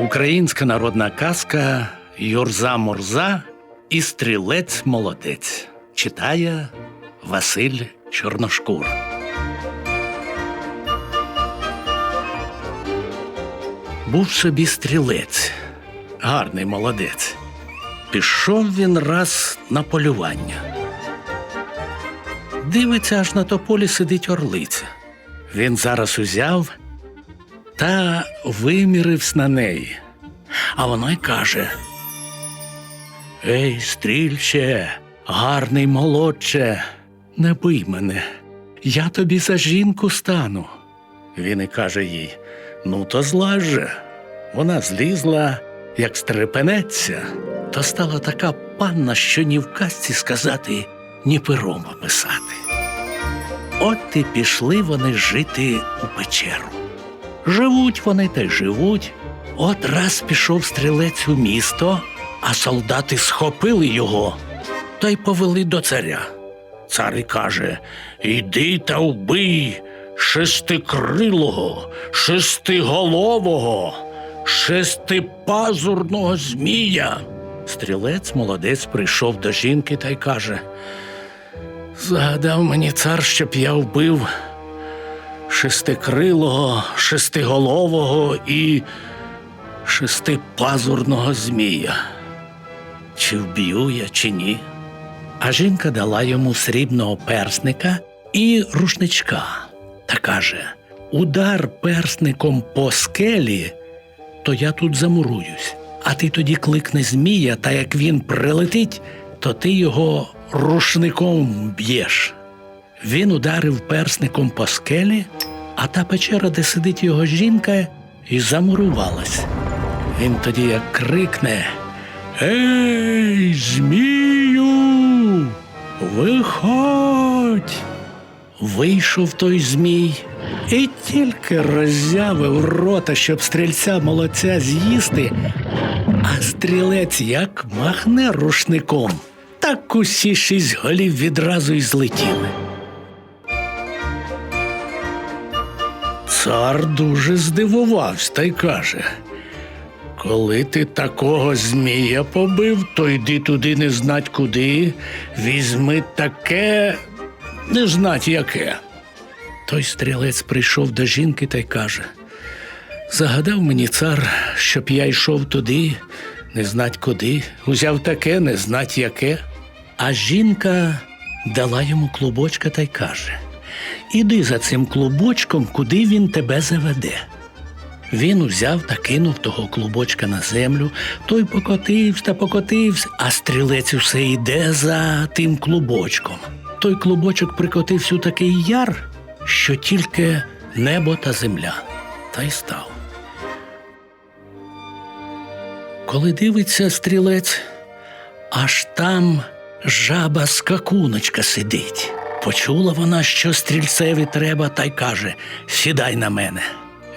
Українська народна казка Юрза Мурза і стрілець молодець читає Василь Чорношкур. Був собі стрілець, гарний молодець. Пішов він раз на полювання. Дивиться, аж на тополі сидить орлиця. Він зараз узяв та вимірився на неї. А вона й каже: Ей, стрільче, гарний молодче, не бий мене, я тобі за жінку стану. Він і каже їй: Ну, то зла же. Вона злізла, як стрепенеться, то стала така панна, що ні в казці сказати, ні пером описати. От і пішли вони жити у печеру. Живуть вони та й живуть. От раз пішов стрілець у місто, а солдати схопили його та й повели до царя. Цар і каже: Іди та вбий шестикрилого, шестиголового, шестипазурного змія. Стрілець молодець прийшов до жінки та й каже: Загадав мені цар, щоб я вбив шестикрилого, шестиголового і шестипазурного змія. Чи вб'ю я, чи ні? А жінка дала йому срібного персника і рушничка та каже: Удар персником по скелі, то я тут замуруюсь. А ти тоді кликни змія, та як він прилетить, то ти його рушником б'єш. Він ударив персником по скелі, а та печера, де сидить його жінка, і замурувалась. Він тоді як крикне Ей, змію, виходь. Вийшов той змій і тільки роззявив рота, щоб стрільця молодця з'їсти, а стрілець як махне рушником, так усі шість голів відразу й злетіли. Цар дуже здивувався та й каже: Коли ти такого змія побив, то йди туди не знать куди, візьми таке, не знать яке. Той стрілець прийшов до жінки та й каже: Загадав мені цар, щоб я йшов туди, не знать куди, узяв таке, не знать яке. А жінка дала йому клубочка та й каже: Іди за цим клубочком, куди він тебе заведе. Він узяв та кинув того клубочка на землю, той покотився та покотився, а стрілець усе йде за тим клубочком. Той клубочок прикотився у такий яр, що тільки небо та земля, та й став. Коли дивиться стрілець, аж там жаба скакуночка сидить. Почула вона, що стрільцеві треба, та й каже: Сідай на мене.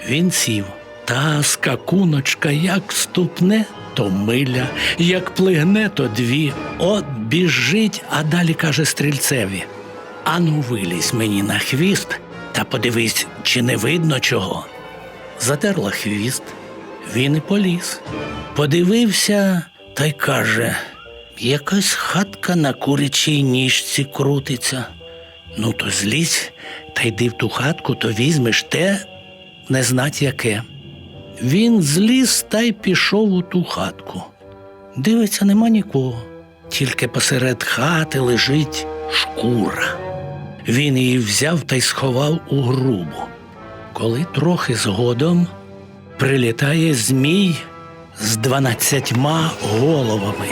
Він сів. Та скакуночка як ступне, то миля, як плигне, то дві. От біжить, а далі каже стрільцеві. Ану, вилізь мені на хвіст та подивись, чи не видно чого. Затерла хвіст, він і поліз. Подивився та й каже: якась хатка на курячій ніжці крутиться. Ну, то злізь та йди в ту хатку, то візьмеш те, не знать яке. Він зліз та й пішов у ту хатку. Дивиться, нема нікого, тільки посеред хати лежить шкура. Він її взяв та й сховав у грубу. Коли трохи згодом прилітає змій з дванадцятьма головами.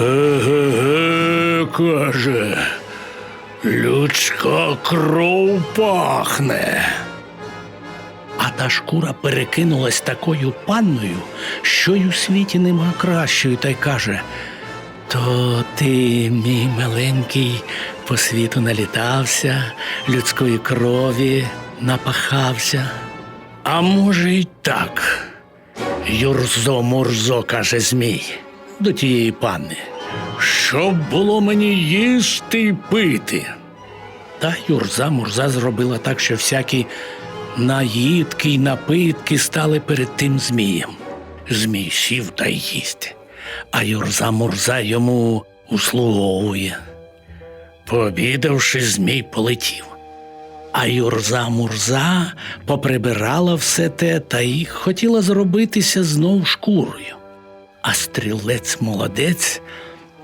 Еге, каже, людська кров пахне. А та шкура перекинулась такою панною, що й у світі нема кращої, та й каже. То ти, мій миленький, по світу налітався, людської крові напахався. А може, й так. Юрзо Мурзо, каже Змій, до тієї панни. Щоб було мені їсти й пити. Та Юрза Мурза зробила так, що всякі наїдки й напитки стали перед тим змієм. Змій сів та й їсть, а Юрза Мурза йому услуговує. Пообідавши, змій полетів. А Юрза Мурза поприбирала все те та й хотіла зробитися знов шкурою. А стрілець молодець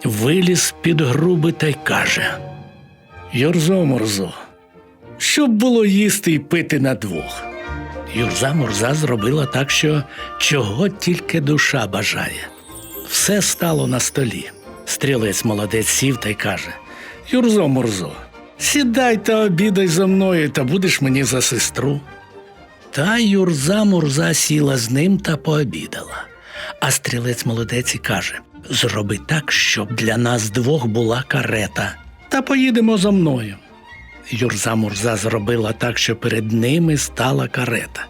виліз під груби та й каже: Юрзо Мурзо, щоб було їсти й пити на двох. Юрза Мурза зробила так, що чого тільки душа бажає. Все стало на столі. Стрілець молодець сів та й каже: Юрзо Мурзо, сідай та обідай зо мною, та будеш мені за сестру. Та Юрза Мурза сіла з ним та пообідала. А стрілець молодець і каже: Зроби так, щоб для нас двох була карета, та поїдемо зо мною. Юрза Мурза зробила так, що перед ними стала карета.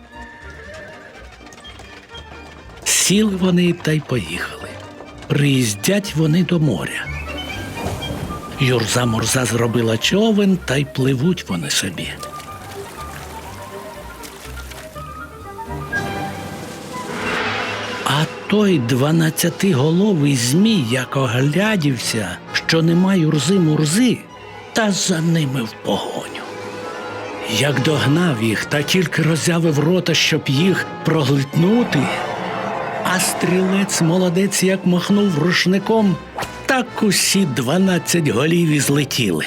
Сіли вони та й поїхали. Приїздять вони до моря. Юрза Мурза зробила човен та й пливуть вони собі. Той дванадцятиголовий змій, як оглядівся, що нема юрзи мурзи, та за ними в погоню. Як догнав їх та тільки роззявив рота, щоб їх проглитнути, а стрілець молодець як махнув рушником, так усі дванадцять голів і злетіли,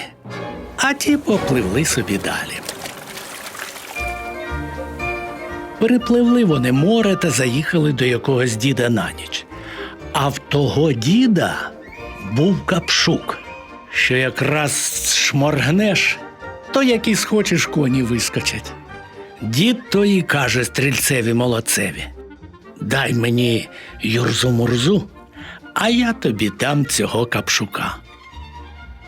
а ті попливли собі далі. Перепливли вони море та заїхали до якогось діда на ніч. А в того діда був капшук, що якраз шморгнеш, то які схочеш коні вискочать. Дід то і каже стрільцеві молодцеві: Дай мені юрзу мурзу, а я тобі дам цього капшука.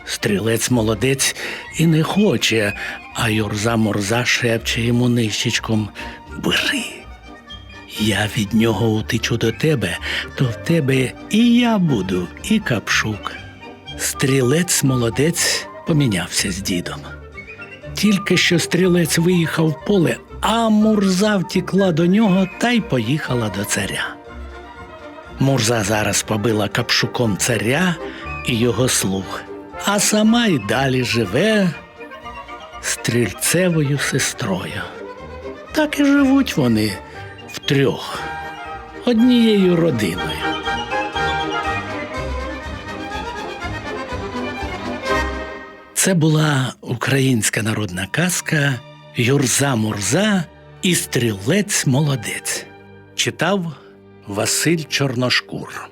Стрілець молодець і не хоче, а Юрза Мурза шепче йому нищечком Бери. Я від нього утечу до тебе, то в тебе і я буду, і капшук. Стрілець молодець помінявся з дідом. Тільки що стрілець виїхав в поле, а Мурза втікла до нього та й поїхала до царя. Мурза зараз побила капшуком царя і його слуг, а сама й далі живе стрільцевою сестрою. Так і живуть вони втрьох, однією родиною. Це була українська народна казка Юрза Мурза і стрілець молодець. Читав Василь Чорношкур.